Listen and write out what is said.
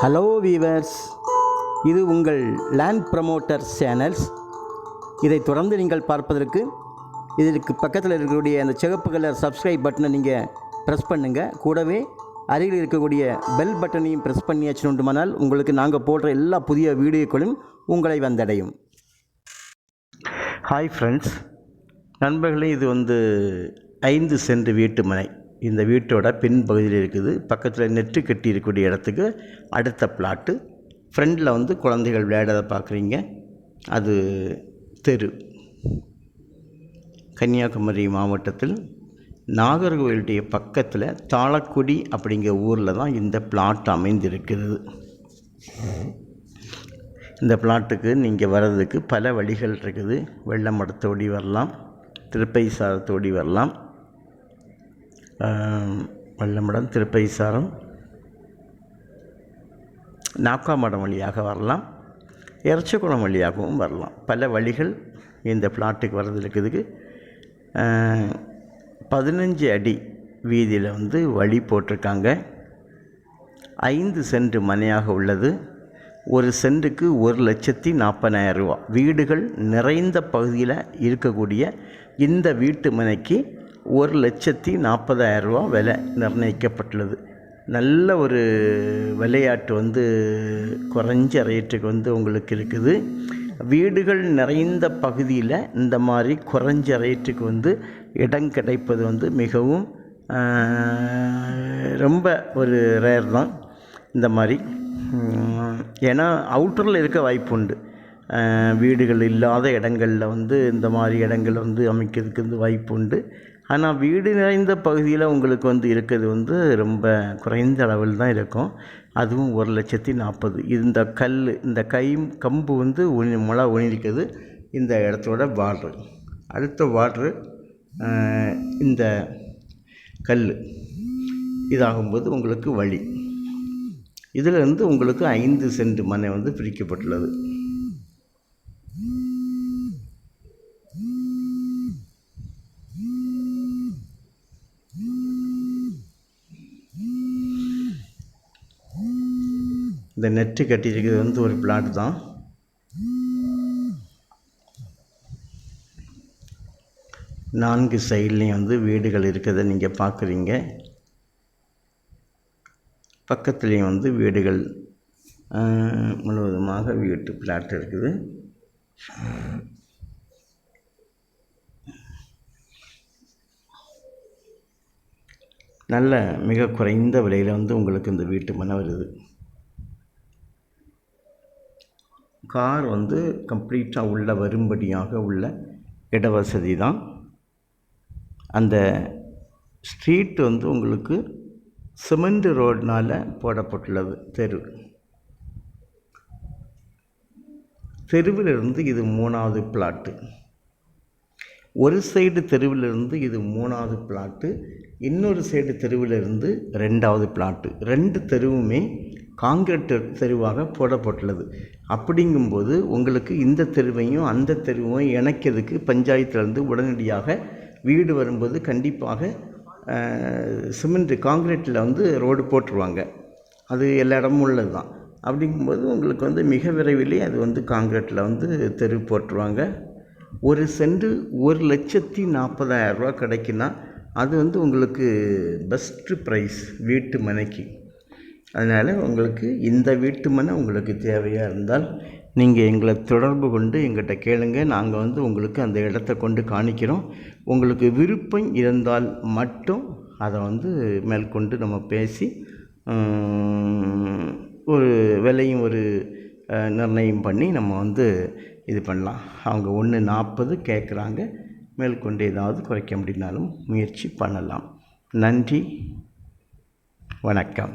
Hello viewers இது உங்கள் land promoter channels இதை தொடர்ந்து நீங்கள் பார்ப்பதற்கு இதற்கு பக்கத்தில் இருக்கக்கூடிய அந்த சிகப்பு கலர் சப்ஸ்கிரைப் பட்டனை நீங்கள் ப்ரெஸ் பண்ணுங்கள் கூடவே அருகில் இருக்கக்கூடிய பெல் பட்டனையும் ப்ரெஸ் பண்ணியாச்சுனுண்டுமானால் உங்களுக்கு நாங்கள் போடுற எல்லா புதிய வீடியோக்களும் உங்களை வந்தடையும். ஹாய் ஃப்ரெண்ட்ஸ் நண்பர்களே இது வந்து ஐந்து சென்ட் வீட்டு மனை இந்த வீட்டோட பின்பகுதியில் இருக்குது. பக்கத்தில் நெட்டு கட்டி இருக்கக்கூடிய இடத்துக்கு அடுத்த பிளாட்டு ஃப்ரண்டில் வந்து குழந்தைகள் விளையாடதை பார்க்குறீங்க. அது தெரு. கன்னியாகுமரி மாவட்டத்தில் நாகர்கோவிலுடைய பக்கத்தில் தாளக்குடி அப்படிங்கிற ஊரில் தான் இந்த பிளாட் அமைந்திருக்கிறது. இந்த பிளாட்டுக்கு நீங்கள் வர்றதுக்கு பல வழிகள் இருக்குது. வெள்ளமடத்தோடி வரலாம் திருப்பைசாரத்தோடி வரலாம். வல்லமடம் வெள்ளமடம் திருப்பைசாரம் நாக்காமடம் வழியாக வரலாம். இறச்சிக்குளம் வழியாகவும் வரலாம். பல வழிகள் இந்த பிளாட்டுக்கு வர்றது இருக்குதுக்கு பதினஞ்சு அடி வீதியில் வந்து வழி போட்டிருக்காங்க. ஐந்து சென்ட் மனையாக உள்ளது. ஒரு சென்ட்டுக்கு ஒரு லட்சத்தி நாற்பதாயிரம் ரூபா. வீடுகள் நிறைந்த பகுதியில் இருக்கக்கூடிய இந்த வீட்டு மனைக்கு ஒரு லட்சத்தி நாற்பதாயிரரூவா விலை நிர்ணயிக்கப்பட்டுள்ளது. நல்ல ஒரு விளையாட்டு வந்து குறைஞ்ச ரேட்டுக்கு வந்து உங்களுக்கு இருக்குது. வீடுகள் நிறைந்த பகுதியில் இந்த மாதிரி குறைஞ்ச ரேட்டுக்கு வந்து இடம் கிடைப்பது வந்து மிகவும் ரொம்ப ஒரு ரேர் தான் இந்த மாதிரி. ஏன்னா அவுட்டரில் இருக்க வாய்ப்பு உண்டு. வீடுகள் இல்லாத இடங்களில் வந்து இந்த மாதிரி இடங்கள் வந்து அமைக்கிறதுக்கு வந்து வாய்ப்பு உண்டு. ஆனால் வீடு நிறைந்த பகுதியில் உங்களுக்கு வந்து இருக்கிறது வந்து ரொம்ப குறைந்த அளவில் தான் இருக்கும். அதுவும் ஒரு லட்சத்தி நாற்பது. இந்த கல் இந்த கை கம்பு வந்து ஒனி முளை உணிருக்குது இந்த இடத்தோட வாட்ரு அடுத்த வாட்ரு இந்த கல் இதாகும்போது உங்களுக்கு வழி. இதிலிருந்து உங்களுக்கு ஐந்து சென்ட் மனை வந்து பிரிக்கப்பட்டுள்ளது. இந்த நெட்டு கட்டியிருக்கிறது வந்து ஒரு பிளாட் தான். நான்கு சைட்லேயும் வந்து வீடுகள் இருக்கிறத நீங்கள் பார்க்குறீங்க பக்கத்துலேயும் வந்து வீடுகள் முழுவதுமாக வீட்டு பிளாட் இருக்குது. நல்ல மிக குறைந்த விலையில் வந்து உங்களுக்கு இந்த வீட்டு மனை வருது. கார் வந்து கம்ப்ளீட்டாக உள்ள வரும்படியாக உள்ள இடவசதி தான். அந்த ஸ்ட்ரீட் வந்து உங்களுக்கு சிமெண்ட் ரோட்னால் போடப்பட்டுள்ளது தெரு. தெருவிலிருந்து இது மூணாவது பிளாட்டு. ஒரு சைடு தெருவிலிருந்து இது மூணாவது பிளாட்டு இன்னொரு சைடு தெருவிலிருந்து ரெண்டாவது பிளாட்டு. ரெண்டு தெருவுமே காங்கிரட் தெருவாக போடப்பட்டுள்ளது. அப்படிங்கும்போது உங்களுக்கு இந்த தெருவையும் அந்த தெருவையும் இணைக்கிறதுக்கு பஞ்சாயத்துலேருந்து உடனடியாக வீடு வரும்போது கண்டிப்பாக சிமெண்ட்டு காங்கிரீட்டில் வந்து ரோடு போட்டுருவாங்க. அது எல்லா இடமும் உள்ளது தான் அப்படிங்கும்போது உங்களுக்கு வந்து மிக விரைவிலே அது வந்து காங்கிரீட்டில் வந்து தெரு போட்டுருவாங்க. ஒரு சென்ட் ஒரு லட்சத்தி நாற்பதாயிரம் ரூபா கிடைக்குன்னா அது வந்து உங்களுக்கு பெஸ்ட்டு ப்ரைஸ் வீட்டு மனைக்கு. அதனால் உங்களுக்கு இந்த வீட்டு மனை உங்களுக்கு தேவையாக இருந்தால் நீங்கள் எங்களை தொடர்பு கொண்டு எங்கிட்ட கேளுங்க. நாங்கள் வந்து உங்களுக்கு அந்த இடத்த கொண்டு காணிக்கிறோம். உங்களுக்கு விருப்பம் இருந்தால் மட்டும் அதை வந்து மேற்கொண்டு நம்ம பேசி ஒரு விலையும் ஒரு நிர்ணயம் பண்ணி நம்ம வந்து இது பண்ணலாம். அவங்க ஒன்று நாற்பது கேட்குறாங்க மேற்கொண்டு ஏதாவது குறைக்க முடியினாலும் முயற்சி பண்ணலாம். நன்றி. வணக்கம்.